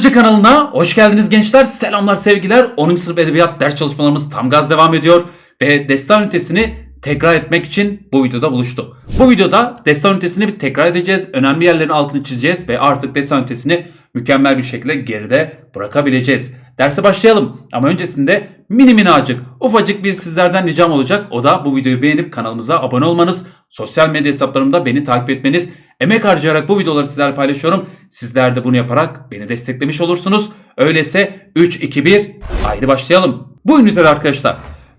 Yazıcı kanalına hoş geldiniz gençler. Selamlar sevgiler. 10. sınıf edebiyat ders çalışmalarımız tam gaz devam ediyor. Ve destan ünitesini tekrar etmek için bu videoda buluştuk. Bu videoda destan ünitesini bir tekrar edeceğiz. Önemli yerlerin altını çizeceğiz ve artık destan ünitesini mükemmel bir şekilde geride bırakabileceğiz. Derse başlayalım ama öncesinde mini minnacık ufacık bir sizlerden ricam olacak. O da bu videoyu beğenip kanalımıza abone olmanız, sosyal medya hesaplarımda beni takip etmeniz. Emek harcayarak bu videoları sizlerle paylaşıyorum. Sizler de bunu yaparak beni desteklemiş olursunuz. Öyleyse 3, 2, 1 haydi başlayalım. Bu ünitede arkadaşlar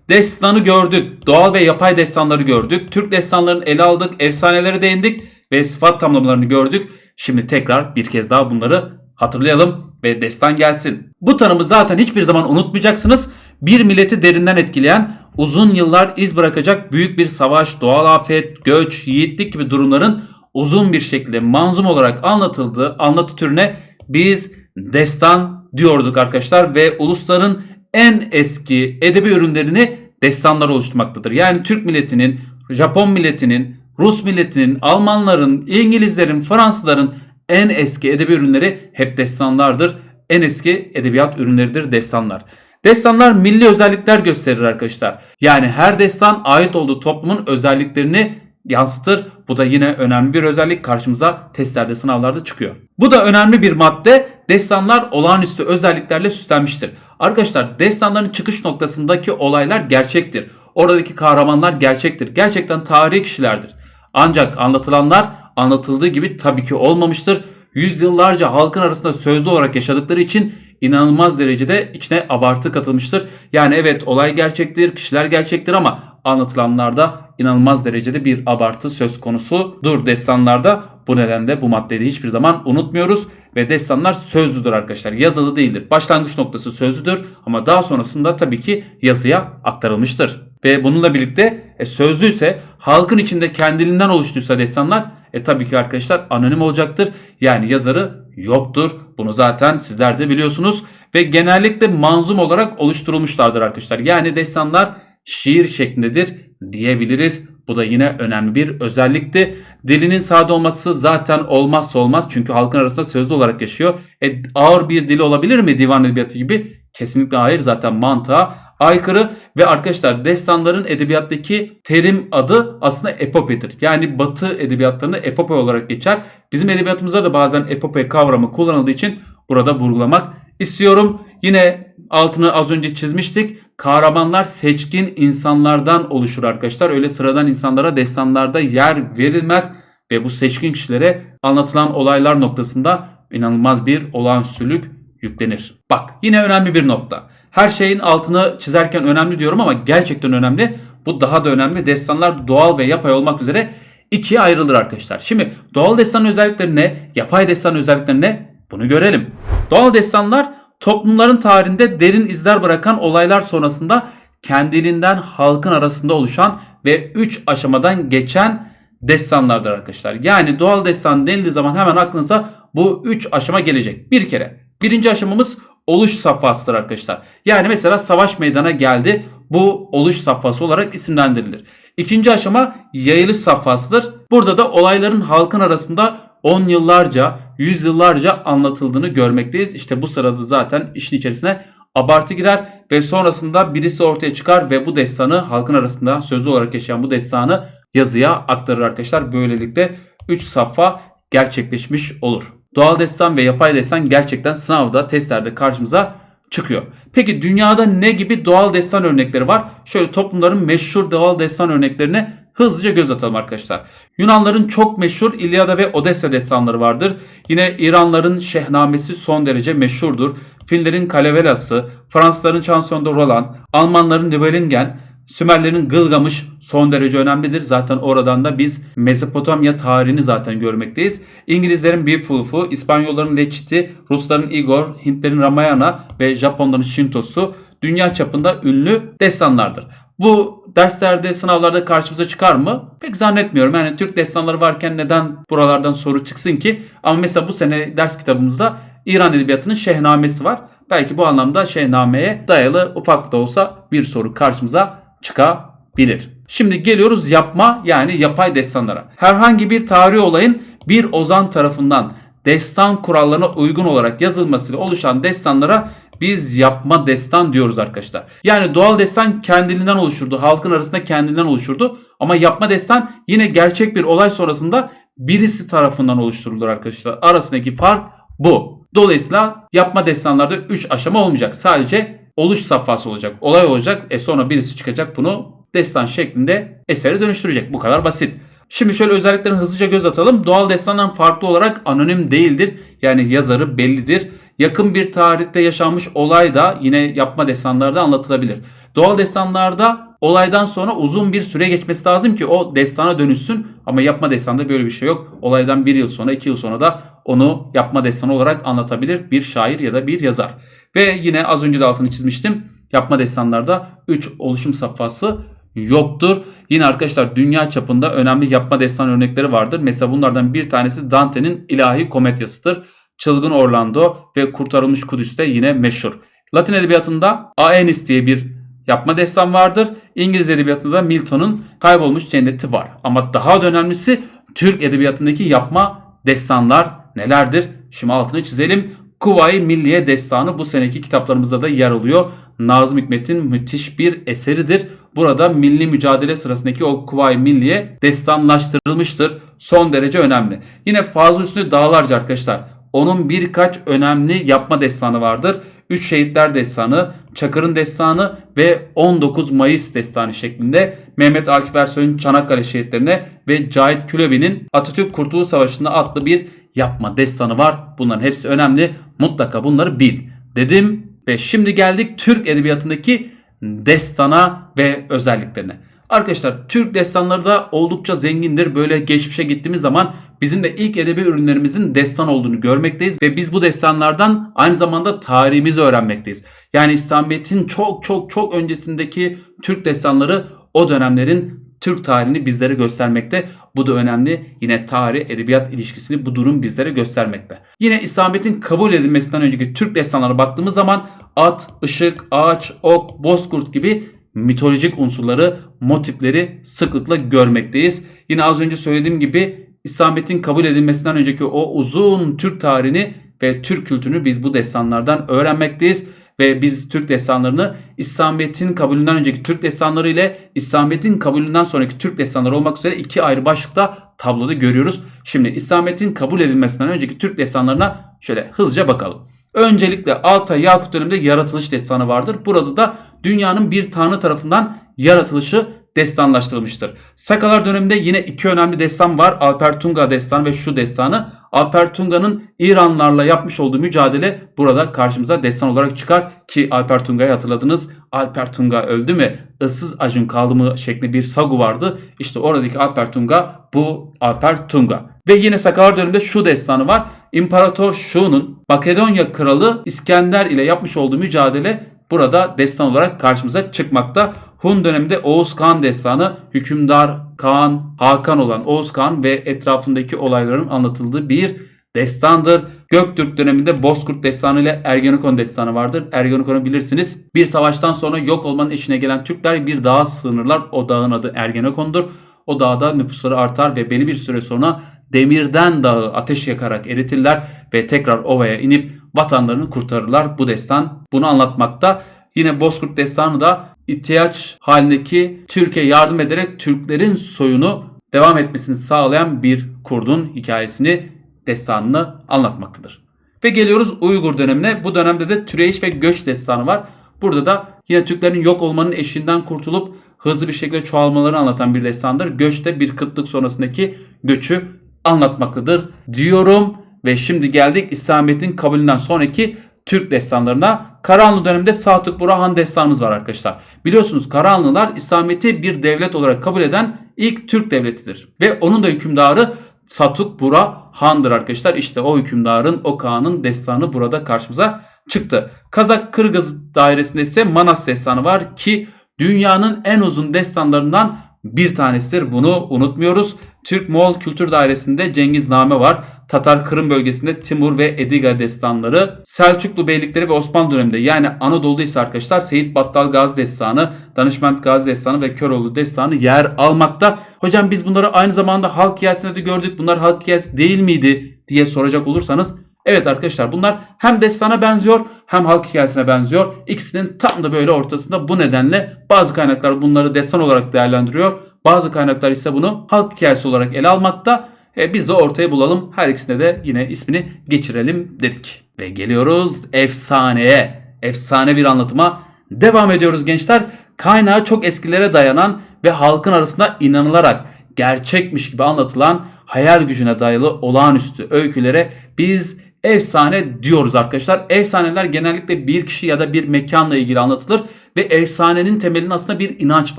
destanı gördük. Doğal ve yapay destanları gördük. Türk destanlarını ele aldık. Efsanelere değindik ve sıfat tamlamalarını gördük. Şimdi tekrar bir kez daha bunları hatırlayalım ve destan gelsin. Bu tanımı zaten hiçbir zaman unutmayacaksınız. Bir milleti derinden etkileyen, uzun yıllar iz bırakacak büyük bir savaş, doğal afet, göç, yiğitlik gibi durumların uzun bir şekilde manzum olarak anlatıldığı anlatı türüne biz destan diyorduk arkadaşlar ve ulusların en eski edebi ürünlerini destanlar oluşturmaktadır. Yani Türk milletinin, Japon milletinin, Rus milletinin, Almanların, İngilizlerin, Fransızların en eski edebi ürünleri hep destanlardır. En eski edebiyat ürünleridir destanlar. Destanlar milli özellikler gösterir arkadaşlar. Yani her destan ait olduğu toplumun özelliklerini yansıtır. Bu da yine önemli bir özellik karşımıza testlerde sınavlarda çıkıyor. Bu da önemli bir madde. Destanlar olağanüstü özelliklerle süslenmiştir. Arkadaşlar destanların çıkış noktasındaki olaylar gerçektir. Oradaki kahramanlar gerçektir. Gerçekten tarihi kişilerdir. Ancak anlatılanlar anlatıldığı gibi tabii ki olmamıştır. Yüzyıllarca halkın arasında sözlü olarak yaşadıkları için inanılmaz derecede içine abartı katılmıştır. Yani evet olay gerçektir, kişiler gerçektir ama anlatılanlarda inanılmaz derecede bir abartı söz konusudur destanlarda. Bu nedenle bu maddeyi de hiçbir zaman unutmuyoruz ve destanlar sözlüdür arkadaşlar. Yazılı değildir. Başlangıç noktası sözlüdür ama daha sonrasında tabii ki yazıya aktarılmıştır. Ve bununla birlikte e, sözlüyse halkın içinde kendiliğinden oluştuysa destanlar e tabii ki arkadaşlar anonim olacaktır. Yani yazarı yoktur. Bunu zaten sizler de biliyorsunuz. Ve genellikle manzum olarak oluşturulmuşlardır arkadaşlar. Yani destanlar şiir şeklindedir diyebiliriz. Bu da yine önemli bir özellikti. Dilinin sade olması zaten olmazsa olmaz. Çünkü halkın arasında sözlü olarak yaşıyor. E, ağır bir dili olabilir mi divan edebiyatı gibi? Kesinlikle hayır. Zaten mantığa aykırı ve arkadaşlar destanların edebiyattaki terim adı aslında epopedir. Yani batı edebiyatlarında epope olarak geçer. Bizim edebiyatımızda da bazen epope kavramı kullanıldığı için burada vurgulamak istiyorum. Yine altını az önce çizmiştik. Kahramanlar seçkin insanlardan oluşur arkadaşlar. Öyle sıradan insanlara destanlarda yer verilmez ve bu seçkin kişilere anlatılan olaylar noktasında inanılmaz bir olağanüstülük yüklenir. Bak yine önemli bir nokta. Her şeyin altını çizerken önemli diyorum ama gerçekten önemli. Bu daha da önemli. Destanlar doğal ve yapay olmak üzere ikiye ayrılır arkadaşlar. Şimdi doğal destan özellikleri ne? Yapay destan özellikleri ne? Bunu görelim. Doğal destanlar toplumların tarihinde derin izler bırakan olaylar sonrasında kendiliğinden halkın arasında oluşan ve 3 aşamadan geçen destanlardır arkadaşlar. Yani doğal destan denildiği zaman hemen aklınıza bu 3 aşama gelecek. Bir kere birinci aşamamız oluş safhasıdır arkadaşlar. Yani mesela savaş meydana geldi. Bu oluş safhası olarak isimlendirilir. İkinci aşama yayılış safhasıdır. Burada da olayların halkın arasında 10 yıllarca, 100 yıllarca anlatıldığını görmekteyiz. İşte bu sırada zaten işin içerisine abartı girer ve sonrasında birisi ortaya çıkar ve bu destanı halkın arasında sözlü olarak yaşayan bu destanı yazıya aktarır arkadaşlar. Böylelikle 3 safha gerçekleşmiş olur. Doğal destan ve yapay destan gerçekten sınavda, testlerde karşımıza çıkıyor. Peki dünyada ne gibi doğal destan örnekleri var? Şöyle toplumların meşhur doğal destan örneklerine hızlıca göz atalım arkadaşlar. Yunanların çok meşhur İlyada ve Odessa destanları vardır. Yine İranların Şehnamesi son derece meşhurdur. Finlerin Kalevelası, Fransızların Chanson de Roland, Almanların Nibelungen, Sümerlerin Gılgamış son derece önemlidir. Zaten oradan da biz Mezopotamya tarihini zaten görmekteyiz. İngilizlerin Beowulf'u, İspanyolların Leçit'i, Rusların Igor, Hintlerin Ramayana ve Japonların Shinto'su dünya çapında ünlü destanlardır. Bu derslerde, sınavlarda karşımıza çıkar mı? Pek zannetmiyorum. Yani Türk destanları varken neden buralardan soru çıksın ki? Ama mesela bu sene ders kitabımızda İran Edebiyatı'nın Şehnamesi var. Belki bu anlamda Şehname'ye dayalı ufak da olsa bir soru karşımıza çıkabilir. Şimdi geliyoruz yapma yani yapay destanlara. Herhangi bir tarihi olayın bir ozan tarafından destan kurallarına uygun olarak yazılmasıyla oluşan destanlara biz yapma destan diyoruz arkadaşlar. Yani doğal destan kendiliğinden oluşurdu. Halkın arasında kendinden oluşurdu. Ama yapma destan yine gerçek bir olay sonrasında birisi tarafından oluşturulur arkadaşlar. Arasındaki fark bu. Dolayısıyla yapma destanlarda 3 aşama olmayacak. Sadece oluş safhası olacak. Olay olacak. E sonra birisi çıkacak bunu destan şeklinde esere dönüştürecek. Bu kadar basit. Şimdi şöyle özelliklerine hızlıca göz atalım. Doğal destandan farklı olarak anonim değildir. Yani yazarı bellidir. Yakın bir tarihte yaşanmış olay da yine yapma destanlarda anlatılabilir. Doğal destanlarda olaydan sonra uzun bir süre geçmesi lazım ki o destana dönüşsün. Ama yapma destanda böyle bir şey yok. Olaydan bir yıl sonra iki yıl sonra da onu yapma destanı olarak anlatabilir bir şair ya da bir yazar. Ve yine az önce de altını çizmiştim. Yapma destanlarda 3 oluşum safhası yoktur. Yine arkadaşlar dünya çapında önemli yapma destan örnekleri vardır. Mesela bunlardan bir tanesi Dante'nin İlahi Komedyası'dır. Çılgın Orlando ve Kurtarılmış Kudüs'te yine meşhur. Latin edebiyatında Aeneas diye bir yapma destan vardır. İngiliz edebiyatında da Milton'un Kaybolmuş Cenneti var. Ama daha da önemlisi Türk edebiyatındaki yapma destanlar nelerdir? Şimdi altını çizelim. Kuvayi Milliye Destanı bu seneki kitaplarımızda da yer alıyor. Nazım Hikmet'in müthiş bir eseridir. Burada milli mücadele sırasındaki o Kuvayi Milliye destanlaştırılmıştır. Son derece önemli. Yine Fazıl Hüsnü Dağlarca arkadaşlar. Onun birkaç önemli yapma destanı vardır. 3 Şehitler Destanı, Çakır'ın Destanı ve 19 Mayıs Destanı şeklinde Mehmet Akif Ersoy'un Çanakkale şehitlerine ve Cahit Külebi'nin Atatürk Kurtuluş Savaşı'nda adlı bir yapma destanı var. Bunların hepsi önemli. Mutlaka bunları bil dedim ve şimdi geldik Türk edebiyatındaki destana ve özelliklerine. Arkadaşlar Türk destanları da oldukça zengindir. Böyle geçmişe gittiğimiz zaman bizim de ilk edebi ürünlerimizin destan olduğunu görmekteyiz. Ve biz bu destanlardan aynı zamanda tarihimizi öğrenmekteyiz. Yani İslamiyet'in çok çok çok öncesindeki Türk destanları o dönemlerin Türk tarihini bizlere göstermekte. Bu da önemli. Yine tarih edebiyat ilişkisini bu durum bizlere göstermekte. Yine İslamiyet'in kabul edilmesinden önceki Türk destanlarına baktığımız zaman at, ışık, ağaç, ok, bozkurt gibi mitolojik unsurları, motifleri sıklıkla görmekteyiz. Yine az önce söylediğim gibi İslamiyet'in kabul edilmesinden önceki o uzun Türk tarihini ve Türk kültürünü biz bu destanlardan öğrenmekteyiz. Ve biz Türk destanlarını İslamiyet'in kabulünden önceki Türk destanları ile İslamiyet'in kabulünden sonraki Türk destanları olmak üzere iki ayrı başlıkta tabloda görüyoruz. Şimdi İslamiyet'in kabul edilmesinden önceki Türk destanlarına şöyle hızlıca bakalım. Öncelikle Altay Yakut döneminde yaratılış destanı vardır. Burada da dünyanın bir tanrı tarafından yaratılışı destanlaştırılmıştır. Sakalar döneminde yine iki önemli destan var. Alper Tunga destanı ve şu destanı. Alper Tunga'nın İranlarla yapmış olduğu mücadele burada karşımıza destan olarak çıkar ki Alper Tunga'yı hatırladınız. Alper Tunga öldü mü? Issız acın kaldı mı şeklinde bir sagu vardı. İşte oradaki Alper Tunga bu Alper Tunga. Ve yine Sakalar döneminde şu destanı var. İmparator Şu'nun Makedonya kralı İskender ile yapmış olduğu mücadele burada destan olarak karşımıza çıkmakta. Hun döneminde Oğuz Kağan destanı hükümdar Kaan, Hakan olan Oğuz Kağan ve etrafındaki olayların anlatıldığı bir destandır. Göktürk döneminde Bozkurt destanı ile Ergenekon destanı vardır. Ergenekon'u bilirsiniz. Bir savaştan sonra yok olmanın eşine gelen Türkler bir dağa sığınırlar. O dağın adı Ergenekon'dur. O dağda nüfusları artar ve belli bir süre sonra demirden dağı ateş yakarak eritirler ve tekrar ovaya inip vatanlarını kurtarırlar. Bu destan bunu anlatmakta. Yine Bozkurt destanı da ihtiyaç halindeki Türkiye yardım ederek Türklerin soyunu devam etmesini sağlayan bir kurdun hikayesini, destanını anlatmaktadır. Ve geliyoruz Uygur dönemine. Bu dönemde de türeyiş ve göç destanı var. Burada da yine Türklerin yok olmanın eşiğinden kurtulup hızlı bir şekilde çoğalmalarını anlatan bir destandır. Göç de bir kıtlık sonrasındaki göçü anlatmaktadır diyorum. Ve şimdi geldik İslamiyet'in kabulünden sonraki Türk destanlarına. Karahanlı döneminde Satuk Burhan destanımız var arkadaşlar. Biliyorsunuz Karahanlılar İslamiyet'i bir devlet olarak kabul eden ilk Türk devletidir. Ve onun da hükümdarı Satuk Bura Han'dır arkadaşlar. İşte o hükümdarın, o Kağan'ın destanı burada karşımıza çıktı. Kazak Kırgız dairesinde ise Manas destanı var ki dünyanın en uzun destanlarından bir tanesidir. Bunu unutmuyoruz. Türk-Moğol Kültür Dairesi'nde Cengiz Name var. Tatar Kırım bölgesinde Timur ve Ediga destanları. Selçuklu beylikleri ve Osmanlı döneminde yani Anadolu'da ise arkadaşlar Seyit Battal Gazi destanı, Danışment Gazi destanı ve Köroğlu destanı yer almakta. Hocam biz bunları aynı zamanda halk hikayesinde de gördük. Bunlar halk hikayesi değil miydi diye soracak olursanız evet arkadaşlar bunlar hem destana benziyor hem halk hikayesine benziyor. İkisinin tam da böyle ortasında bu nedenle bazı kaynaklar bunları destan olarak değerlendiriyor. Bazı kaynaklar ise bunu halk hikayesi olarak ele almakta. E, biz de ortaya bulalım. Her ikisine de yine ismini geçirelim dedik. Ve geliyoruz efsaneye. Efsane bir anlatıma devam ediyoruz gençler. Kaynağı çok eskilere dayanan ve halkın arasında inanılarak gerçekmiş gibi anlatılan hayal gücüne dayalı olağanüstü öykülere biz efsane diyoruz arkadaşlar. Efsaneler genellikle bir kişi ya da bir mekanla ilgili anlatılır ve efsanenin temelinde aslında bir inanç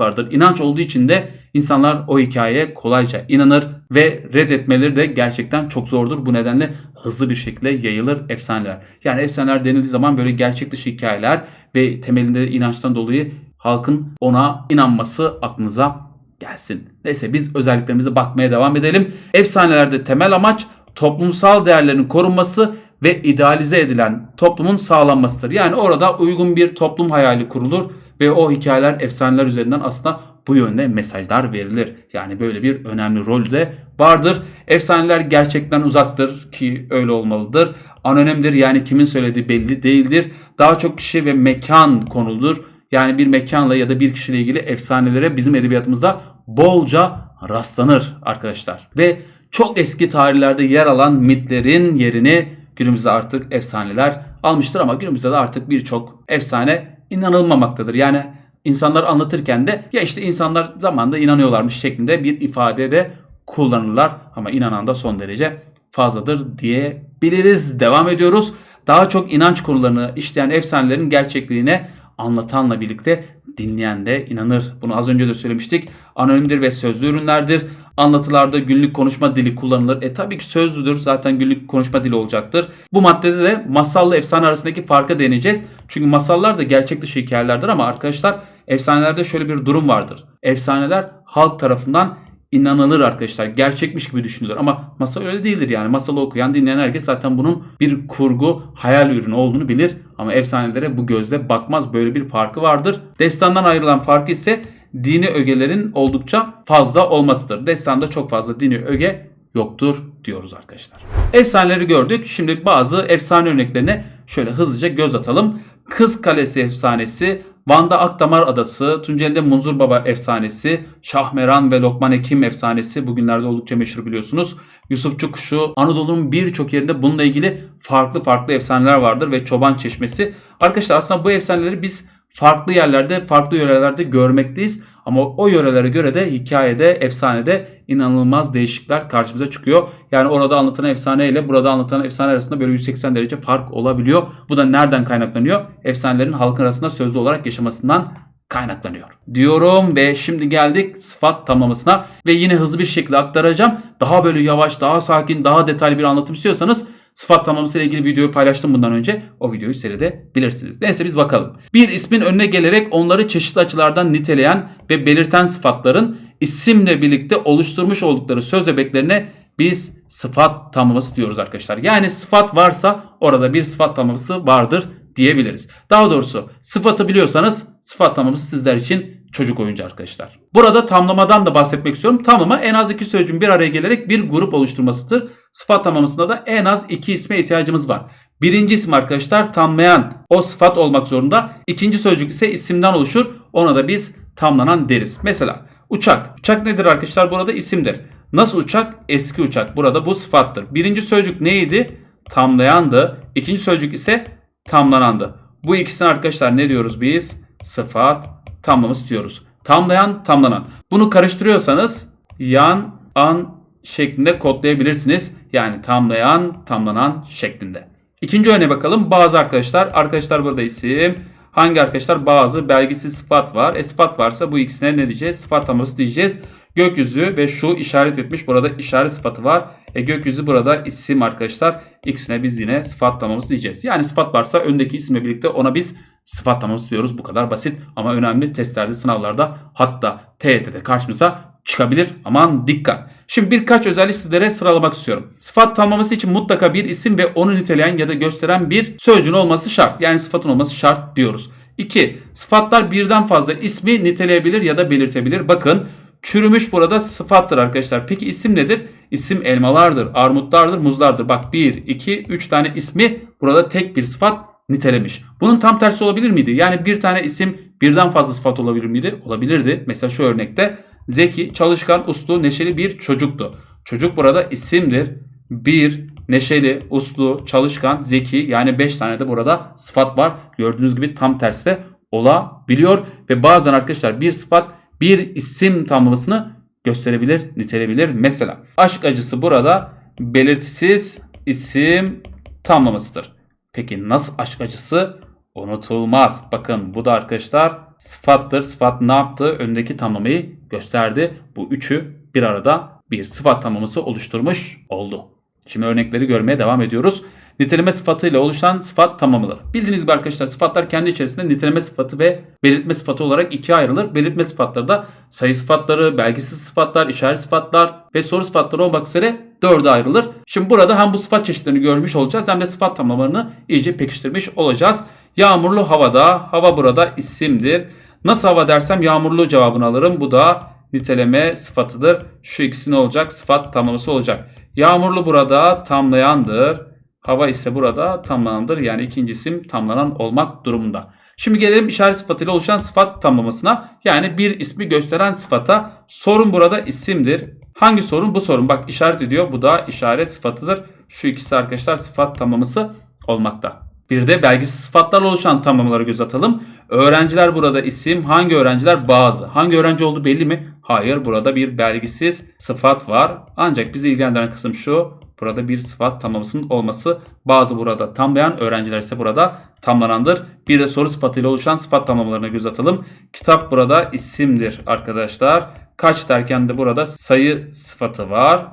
vardır. İnanç olduğu için de insanlar o hikayeye kolayca inanır ve reddetmeleri de gerçekten çok zordur. Bu nedenle hızlı bir şekilde yayılır efsaneler. Yani efsaneler denildiği zaman böyle gerçek dışı hikayeler ve temelinde inançtan dolayı halkın ona inanması aklınıza gelsin. Neyse biz özelliklerimize bakmaya devam edelim. Efsanelerde temel amaç toplumsal değerlerin korunması ve idealize edilen toplumun sağlanmasıdır. Yani orada uygun bir toplum hayali kurulur ve o hikayeler, efsaneler üzerinden aslında bu yönde mesajlar verilir. Yani böyle bir önemli rol de vardır. Efsaneler gerçekten uzaktır ki öyle olmalıdır. Anonemdir yani kimin söylediği belli değildir. Daha çok kişi ve mekan konuludur. Yani bir mekanla ya da bir kişiyle ilgili efsanelere bizim edebiyatımızda bolca rastlanır arkadaşlar. Ve çok eski tarihlerde yer alan mitlerin yerini günümüzde artık efsaneler almıştır ama günümüzde de artık birçok efsane inanılmamaktadır. Yani insanlar anlatırken de ya işte insanlar zamanında inanıyorlarmış şeklinde bir ifade de kullanırlar ama inanan da son derece fazladır diyebiliriz. Devam ediyoruz. Daha çok inanç konularını işleyen efsanelerin gerçekliğine anlatanla birlikte dinleyen de inanır. Bunu az önce de söylemiştik. Anonimdir ve sözlü ürünlerdir. Anlatılarda günlük konuşma dili kullanılır. E tabii ki sözlüdür. Zaten günlük konuşma dili olacaktır. Bu maddede de masalla efsane arasındaki farka değineceğiz. Çünkü masallar da gerçek dışı hikayelerdir ama arkadaşlar efsanelerde şöyle bir durum vardır. Efsaneler halk tarafından inanılır arkadaşlar. Gerçekmiş gibi düşünülür ama masal öyle değildir yani. Masalı okuyan, dinleyen herkes zaten bunun bir kurgu, hayal ürünü olduğunu bilir. Ama efsanelere bu gözle bakmaz. Böyle bir farkı vardır. Destandan ayrılan farkı ise dini ögelerin oldukça fazla olmasıdır. Destanda çok fazla dini öge yoktur diyoruz arkadaşlar. Efsaneleri gördük. Şimdi bazı efsane örneklerine şöyle hızlıca göz atalım. Kız Kalesi efsanesi, Van'da Akdamar Adası, Tunceli'de Munzur Baba efsanesi, Şahmeran ve Lokman Hekim efsanesi bugünlerde oldukça meşhur biliyorsunuz. Yusufçu Kuşu, Anadolu'nun birçok yerinde bununla ilgili farklı farklı efsaneler vardır ve Çoban Çeşmesi. Arkadaşlar aslında bu efsaneleri biz farklı yerlerde, farklı yörelerde görmekteyiz. Ama o yörelere göre de hikayede, efsanede inanılmaz değişiklikler karşımıza çıkıyor. Yani orada anlatılan efsane ile burada anlatılan efsane arasında böyle 180 derece fark olabiliyor. Bu da nereden kaynaklanıyor? Efsanelerin halkın arasında sözlü olarak yaşamasından kaynaklanıyor. Diyorum ve şimdi geldik sıfat tamlamasına ve yine hızlı bir şekilde aktaracağım. Daha böyle yavaş, daha sakin, daha detaylı bir anlatım istiyorsanız sıfat tamlaması ile ilgili videoyu paylaştım bundan önce. O videoyu seyredebilirsiniz. Neyse biz bakalım. Bir ismin önüne gelerek onları çeşitli açılardan niteleyen ve belirten sıfatların isimle birlikte oluşturmuş oldukları söz öbeklerine biz sıfat tamlaması diyoruz arkadaşlar. Yani sıfat varsa orada bir sıfat tamlaması vardır diyebiliriz. Daha doğrusu sıfatı biliyorsanız sıfat tamlaması sizler için çocuk oyuncu arkadaşlar. Burada tamlamadan da bahsetmek istiyorum. Tamlama en az iki sözcüğün bir araya gelerek bir grup oluşturmasıdır. Sıfat tamlamasında da en az iki isme ihtiyacımız var. Birinci isim arkadaşlar tamlayan o sıfat olmak zorunda. İkinci sözcük ise isimden oluşur. Ona da biz tamlanan deriz. Mesela uçak. Uçak nedir arkadaşlar? Burada isimdir. Nasıl uçak? Eski uçak. Burada bu sıfattır. Birinci sözcük neydi? Tamlayandı. İkinci sözcük ise tamlanandı. Bu ikisini arkadaşlar ne diyoruz biz? Sıfat tamlaması diyoruz. Tamlayan, tamlanan. Bunu karıştırıyorsanız yan, an şeklinde kodlayabilirsiniz. Yani tamlayan, tamlanan şeklinde. İkinci örneğe bakalım. Bazı arkadaşlar, arkadaşlar burada isim. Hangi arkadaşlar? Bazı belgisiz sıfat var. E sıfat varsa bu ikisine ne diyeceğiz? Sıfat tamlaması diyeceğiz. Gökyüzü ve şu işaret etmiş. Burada işaret sıfatı var. E gökyüzü burada isim arkadaşlar. İkisine biz yine sıfat tamlaması diyeceğiz. Yani sıfat varsa öndeki isimle birlikte ona biz sıfat tamlaması diyoruz. Bu kadar basit ama önemli testlerde, sınavlarda hatta TYT'de karşımıza çıkabilir. Aman dikkat. Şimdi birkaç özellik sizlere sıralamak istiyorum. Sıfat tamlaması için mutlaka bir isim ve onu niteleyen ya da gösteren bir sözcüğün olması şart. Yani sıfatın olması şart diyoruz. 2. Sıfatlar birden fazla ismi niteleyebilir ya da belirtebilir. Bakın çürümüş burada sıfattır arkadaşlar. Peki isim nedir? isim elmalardır, armutlardır, muzlardır. Bak 1, 2, 3 tane ismi burada tek bir sıfat nitelemiş. Bunun tam tersi olabilir miydi? Yani bir tane isim birden fazla sıfat olabilir miydi? Olabilirdi. Mesela şu örnekte zeki, çalışkan, uslu, neşeli bir çocuktu. Çocuk burada isimdir. Bir, neşeli, uslu, çalışkan, zeki yani 5 tane de burada sıfat var. Gördüğünüz gibi tam tersi de olabiliyor. Ve bazen arkadaşlar bir sıfat bir isim tamlamasını gösterebilir, nitelebilir. Mesela aşk acısı burada belirtisiz isim tamlamasıdır. Peki nasıl aşk acısı? Unutulmaz. Bakın bu da arkadaşlar sıfattır. Sıfat ne yaptı? Öndeki tamlamayı gösterdi. Bu üçü bir arada bir sıfat tamlaması oluşturmuş oldu. Şimdi örnekleri görmeye devam ediyoruz. Niteleme sıfatıyla oluşan sıfat tamlamaları. Bildiğiniz gibi arkadaşlar sıfatlar kendi içerisinde niteleme sıfatı ve belirtme sıfatı olarak ikiye ayrılır. Belirtme sıfatları da sayı sıfatları, belgisiz sıfatlar, işaret sıfatlar ve soru sıfatları olmak üzere dörde ayrılır. Şimdi burada hem bu sıfat çeşitlerini görmüş olacağız hem de sıfat tamlamalarını iyice pekiştirmiş olacağız. Yağmurlu havada, hava burada isimdir. Nasıl hava dersem yağmurlu cevabını alırım. Bu da niteleme sıfatıdır. Şu ikisi ne olacak? Sıfat tamlaması olacak. Yağmurlu burada tamlayandır. Hava ise burada tamlanandır. Yani ikinci isim tamlanan olmak durumunda. Şimdi gelelim işaret sıfatıyla oluşan sıfat tamlamasına. Yani bir ismi gösteren sıfata. Sorun burada isimdir. Hangi sorun? Bu sorun. Bak işaret ediyor. Bu da işaret sıfatıdır. Şu ikisi arkadaşlar sıfat tamlaması olmakta. Bir de belgisiz sıfatlarla oluşan tamlamalara göz atalım. Öğrenciler burada isim. Hangi öğrenciler? Bazı. Hangi öğrenci oldu belli mi? Hayır. Burada bir belgisiz sıfat var. Ancak bizi ilgilendiren kısım şu. Burada bir sıfat tamlamasının olması. Bazı burada tamlayan, öğrenciler ise burada tamlanandır. Bir de soru sıfatıyla oluşan sıfat tamlamalarına göz atalım. Kitap burada isimdir arkadaşlar. Kaç derken de burada sayı sıfatı var.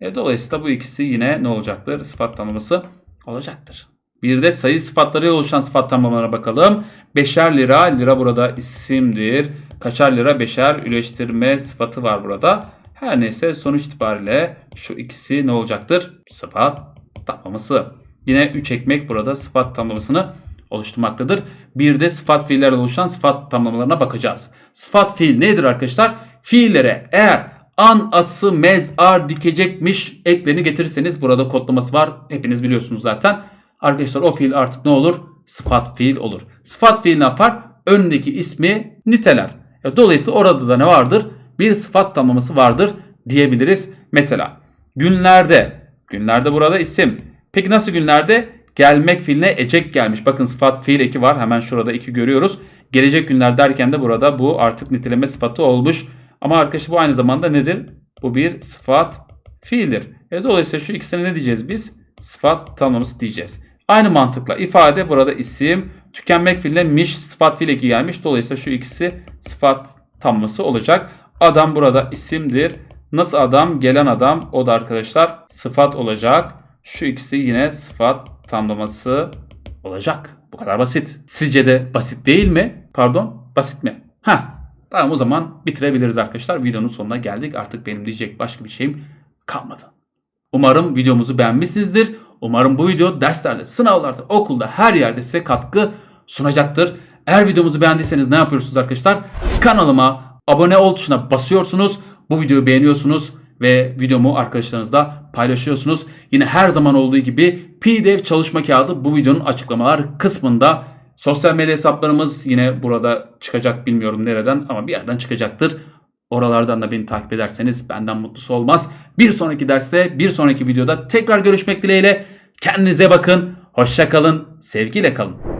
E, dolayısıyla bu ikisi yine ne olacaktır? Sıfat tamlaması olacaktır. Bir de sayı sıfatlarıyla oluşan sıfat tamlamalarına bakalım. Beşer lira, lira burada isimdir. Kaçar lira, beşer üleştirme sıfatı var burada. Her neyse sonuç itibariyle şu ikisi ne olacaktır? Sıfat tamlaması. Yine 3 ekmek burada sıfat tamlamasını oluşturmaktadır. Bir de sıfat fiillerle oluşan sıfat tamlamalarına bakacağız. Sıfat fiil nedir arkadaşlar? Fiillere eğer an, ası, mez, ar, dikecekmiş eklerini getirirseniz burada kodlaması var. Hepiniz biliyorsunuz zaten. Arkadaşlar o fiil artık ne olur? Sıfat fiil olur. Sıfat fiil ne yapar? Öndeki ismi niteler. E, Dolayısıyla orada da ne vardır? Bir sıfat tamlaması vardır diyebiliriz. Mesela günlerde. Günlerde burada isim. Peki nasıl günlerde? Gelmek fiiline ecek gelmiş. Bakın sıfat fiil eki var. Hemen şurada iki görüyoruz. Gelecek günler derken de burada bu artık niteleme sıfatı olmuş. Ama arkadaşlar bu aynı zamanda nedir? Bu bir sıfat fiildir. E dolayısıyla şu ikisine ne diyeceğiz biz? Sıfat tanımlaması diyeceğiz. Aynı mantıkla ifade burada isim, tükenmek fiiline miş sıfat fiil eki gelmiş. Dolayısıyla şu ikisi sıfat tamlaması olacak. Adam burada isimdir. Nasıl adam? Gelen adam. O da arkadaşlar sıfat olacak. Şu ikisi yine sıfat tamlaması olacak. Bu kadar basit. Sizce de basit değil mi? Pardon, basit mi? Ha, tamam o zaman bitirebiliriz arkadaşlar. Videonun sonuna geldik. Artık benim diyecek başka bir şeyim kalmadı. Umarım videomuzu beğenmişsinizdir. Umarım bu video derslerde, sınavlarda, okulda her yerde size katkı sunacaktır. Eğer videomuzu beğendiyseniz ne yapıyorsunuz arkadaşlar? Kanalıma abone ol tuşuna basıyorsunuz. Bu videoyu beğeniyorsunuz ve videomu arkadaşlarınızla paylaşıyorsunuz. Yine her zaman olduğu gibi PDF çalışma kağıdı bu videonun açıklamalar kısmında. Sosyal medya hesaplarımız yine burada çıkacak bilmiyorum nereden ama bir yerden çıkacaktır. Oralardan da beni takip ederseniz benden mutlusu olmaz. Bir sonraki derste, bir sonraki videoda tekrar görüşmek dileğiyle. Kendinize bakın, hoşça kalın, sevgiyle kalın.